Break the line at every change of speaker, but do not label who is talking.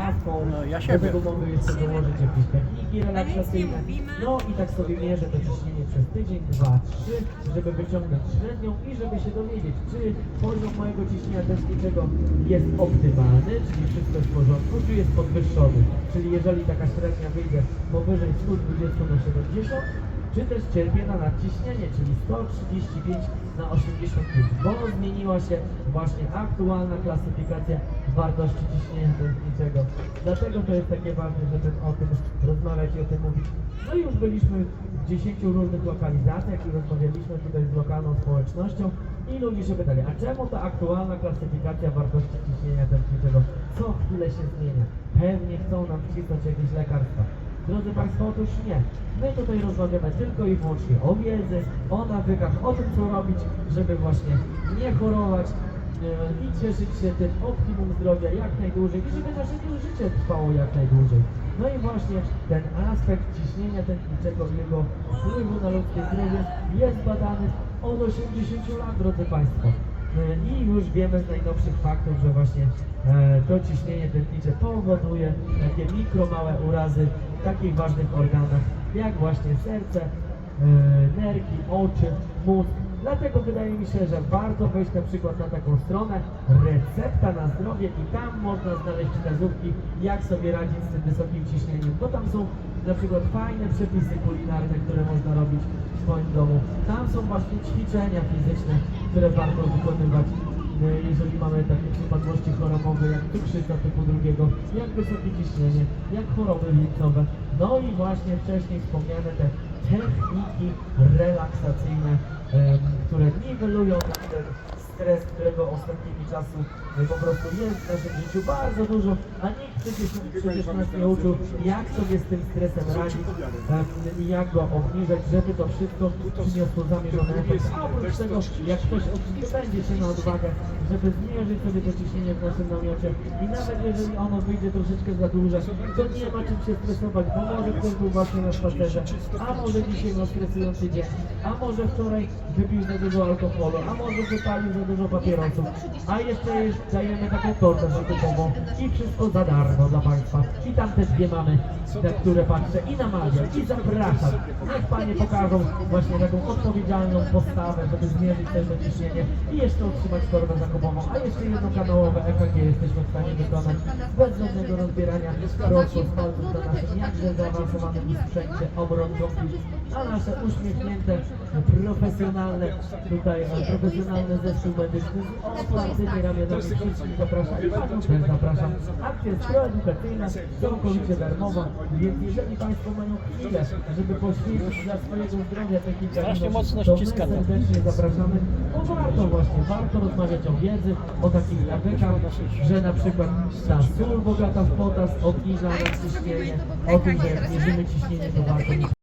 kawką.
No, ja
Do
siebie.
tego mogę jeszcze dołożyć jakieś techniki relaksacyjne. No i tak sobie mierzę to ciśnienie przez tydzień, dwa, trzy, żeby wyciągnąć średnią i żeby się dowiedzieć, czy poziom mojego ciśnienia tętniczego jest optymalny, czyli wszystko jest w porządku, czy jest podwyższony. Czyli jeżeli taka średnia wyjdzie powyżej 120 na 70, czy też cierpię na nadciśnienie, czyli 135 na 85, bo zmieniła się właśnie aktualna klasyfikacja wartości ciśnienia tętniczego. Dlatego to jest takie ważne, żeby o tym rozmawiać i o tym mówić. No i już byliśmy w 10 różnych lokalizacjach i rozmawialiśmy tutaj z lokalną społecznością i ludzie się pytali, a czemu ta aktualna klasyfikacja wartości ciśnienia tętniczego co chwilę się zmienia? Pewnie chcą nam wcisnąć jakieś lekarstwa. Drodzy Państwo, otóż nie. My tutaj rozmawiamy tylko i wyłącznie o wiedzy, o nawykach, o tym, co robić, żeby właśnie nie chorować e, i cieszyć się tym optimum zdrowia jak najdłużej i żeby nasze życie trwało jak najdłużej. No i właśnie ten aspekt ciśnienia tętniczego i jego wpływu na ludzkie zdrowie jest badany od 80 lat, drodzy Państwo. E, I już wiemy z najnowszych faktów, że właśnie e, to ciśnienie tętnicze powoduje takie mikro, małe urazy w takich ważnych organach, jak właśnie serce, nerki, oczy, mózg. Dlatego wydaje mi się, że warto wejść na przykład na taką stronę recepta na zdrowie i tam można znaleźć wskazówki, jak sobie radzić z tym wysokim ciśnieniem, bo tam są na przykład fajne przepisy kulinarne, które można robić w swoim domu. Tam są właśnie ćwiczenia fizyczne, które warto wykonywać e, jeżeli mamy takie przypadłości chorobowe jak cukrzyca typu drugiego, jak wysokie ciśnienie, jak choroby wieńcowe. No i właśnie wcześniej wspomniane te techniki relaksacyjne, które niwelują ten stres, którego ostatnimi czasy e, po prostu jest w naszym życiu bardzo dużo, a nikt przecież, przecież nas nie uczył, jak sobie z tym stresem radzić i jak go obniżać, żeby to wszystko przyniosło zamierzony efekt. A oprócz tego, jak ktoś będzie się na odwagę, żeby zmierzyć sobie to ciśnienie w naszym namiocie i nawet jeżeli ono wyjdzie troszeczkę za duże, to nie ma czym się stresować, bo może ktoś był właśnie na spacerze, a może dzisiaj miał stresujący dzień, a może wczoraj wypił za dużo alkoholu, a może wypalił za dużo papierosów, a jeszcze dajemy taką tortę zakupową i wszystko za darmo dla Państwa. I tam te dwie mamy, na które patrzę i namawiam i zapraszam. Niech Panie pokażą właśnie taką odpowiedzialną postawę, żeby zmierzyć też to ciśnienie i jeszcze otrzymać torbę zakupową, a jeszcze jednokanałowe EKG jesteśmy w stanie wykonać bez żadnego rozbierania prosto z palców na naszym jakże zaawansowanym sprzęcie obrączowym, a nasze uśmiechnięte, profesjonalne tutaj, e, profesjonalny zespół medyczny z otwartymi ramionami wszystkich zapraszam i Panią też zapraszam. Akcja jest proedukacyjna, całkowicie darmowa, więc jeżeli Państwo mają chwilę, żeby poświęcić dla swojego zdrowia te kilka minut, to my serdecznie zapraszamy, bo warto właśnie, warto rozmawiać o wiedzy, o takich nawykach, że na przykład ta sól bogata w potas obniża nadciśnienie, o tym, że mierzymy ciśnienie, to warto